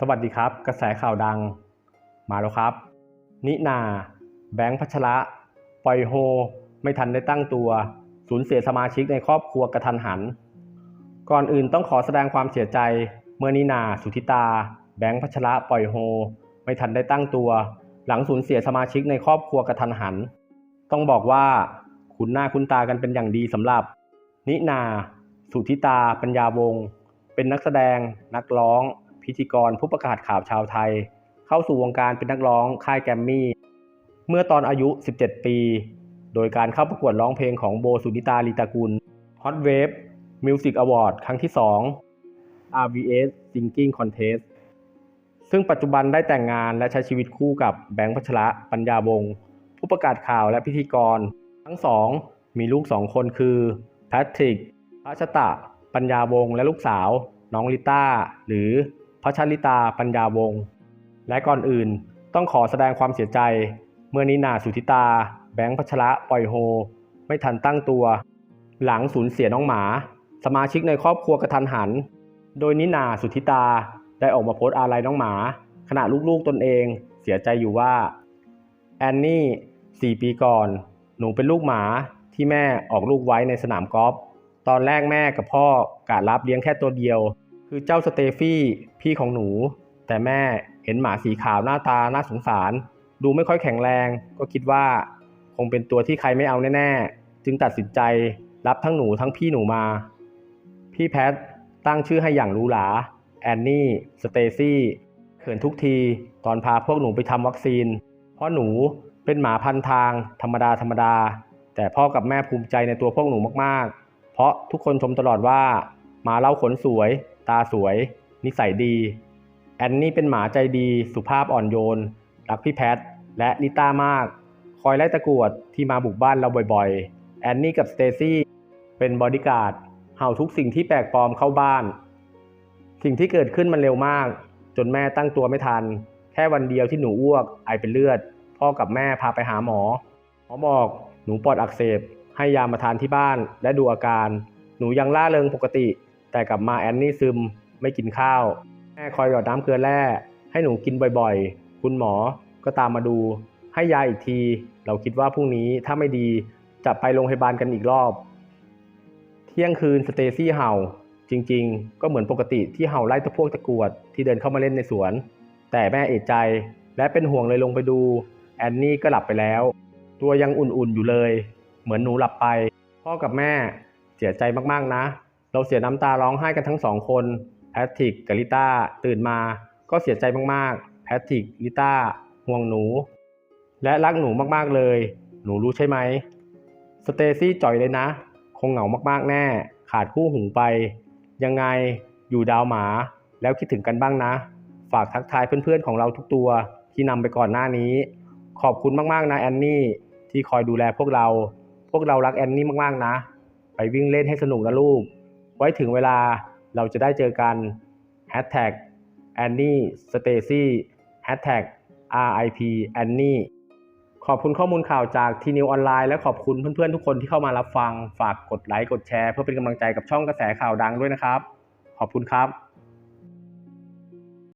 สวัสดีครับ กระแสข่าวดังมาแล้วครับ นินา แบงค์พัชระ ปล่อยโฮ ไม่ทันได้ตั้งตัว สูญเสียสมาชิกในครอบครัวกระทันหัน ก่อนอื่นต้องขอแสดงความเสียใจ เมื่อนินา สุธิตา แบงค์พัชระ ปล่อยโฮ ไม่ทันได้ตั้งตัว หลังสูญเสียสมาชิกในครอบครัวกระทันหัน ต้องบอกว่าคุ้นหน้าคุ้นตากันเป็นอย่างดีสำหรับ นินา สุธิตา ปัญญาวงศ์เป็นนักแสดง นักร้อง พิธีกรผู้ประกาศข่าวชาวไทย เข้าสู่วงการเป็นนักร้องค่ายแกรมมี่ เมื่อตอนอายุ 17 ปี โดยการเข้าประกวดร้องเพลงของโบสุนิตาลีตากุล Hot Wave Music Award ครั้งที่ 2 RVS Singing Contest ซึ่งปัจจุบันได้แต่งงานและใช้ชีวิตคู่กับแบงค์พัชระปัญญาวงศ์ผู้ประกาศข่าวและพิธีกร ทั้งสองมีลูกสองคนคือแพทริกพัชตะ ปัญญาวงศ์และลูกสาว น้องลิต้า หรือ พัชริตาปัญญาวงศ์และก่อนอื่นต้องขอแสดงความเสียใจ เมื่อนินาสุธิตา แบงค์พัชระปล่อยโฮ ไม่ทันตั้งตัว หลังสูญเสียน้องหมา สมาชิกในครอบครัวกระทันหัน โดยนินาสุธิตาได้ออกมาโพสต์อาลัยน้องหมา ขณะลูกๆตนเองเสียใจอยู่ว่า แอนนี่ 4 ปีก่อน หนูเป็นลูกหมาที่แม่ออกลูกไว้ในสนามกอล์ฟตอนแรกแม่กับพ่อกะรับเลี้ยงแค่ตัวเดียว คือเจ้าสเตฟี่พี่ของหนู แต่แม่เห็นหมาสีขาวหน้าตาน่าสงสาร ดูไม่ค่อยแข็งแรง ก็คิดว่า คงเป็นตัวที่ใครไม่เอาแน่ๆ จึงตัดสินใจรับทั้งหนูทั้งพี่หนูมา พี่แพทตั้งชื่อให้อย่างหรูหราแอนนี่สเตซี่เขินทุกทีตอนพาพวกหนูไปทำวัคซีน เพราะหนูเป็นหมาพันทางธรรมดาธรรมดา แต่พ่อกับแม่ภูมิใจในตัวพวกหนูมากๆ เพราะทุกคนชมตลอดว่าหมาเล่าขนสวย ตาสวย นิสัยดี แอนนี่เป็นหมาใจดี สุภาพอ่อนโยน รักพี่แพท และลิต้ามาก คอยไล่ตะกรวดที่มาบุกบ้านเราบ่อยๆ แอนนี่กับสเตซี่เป็นบอดี้การ์ด เห่าทุกสิ่งที่แปลกปลอมเข้าบ้าน สิ่งที่เกิดขึ้นมันเร็วมาก จนแม่ตั้งตัวไม่ทัน แค่วันเดียวที่หนูอ้วก ไอเป็นเลือด พ่อกับแม่พาไปหาหมอ หมอบอกหนูปอดอักเสบ ให้ยามาทานที่บ้านและดูอาการ หนูยังล่าเริงปกติ แต่กลับมาแอนนี่ซึมไม่กินข้าว แม่คอยหยอดน้ำเกลือแร่ให้หนูกินบ่อยๆ คุณหมอก็ตามมาดู ให้ยาอีกที เราคิดว่าพรุ่งนี้ถ้าไม่ดีจะไปโรงพยาบาลกันอีกรอบ เที่ยงคืนสเตซี่เห่า จริงๆ ก็เหมือนปกติที่เห่าไล่ตะพวกตะกรวดที่เดินเข้ามาเล่นในสวน แต่แม่เอะใจและเป็นห่วงเลยลงไปดู แอนนี่ก็หลับไปแล้ว ตัวยังอุ่นๆอยู่เลย เหมือนหนูหลับไป พ่อกับแม่เสียใจมากๆนะ เราเสียน้ำตาร้องไห้กันทั้งสองคน แพทริกกับลิต้าตื่นมาก็เสียใจมากๆ แพทริกลิต้าห่วงหนู และรักหนูมากๆเลย หนูรู้ใช่ไหม สเตซี่จ่อยเลยนะ คงเหงามากๆแน่ ขาดคู่หูไป ยังไงอยู่ดาวหมา แล้วคิดถึงกันบ้างนะ ฝากทักทายเพื่อนๆของเราทุกตัวที่นำไปก่อนหน้านี้ ขอบคุณมากๆนะแอนนี่ที่คอยดูแลพวกเรา พวกเรารักแอนนี่มากๆนะ ไปวิ่งเล่นให้สนุกนะลูก ไว้ถึงเวลาเราจะได้เจอกัน Hashtag Annie Stacy Hashtag RIP Annie ขอบคุณข้อมูลข่าวจากทีนิวออนไลน์และขอบคุณเพื่อนๆทุกคนที่เข้ามารับฟัง ฝากกดไลค์กดแชร์ เพื่อเป็นกำลังใจกับช่องกระแสข่าวดังด้วยนะครับ ขอบคุณครับ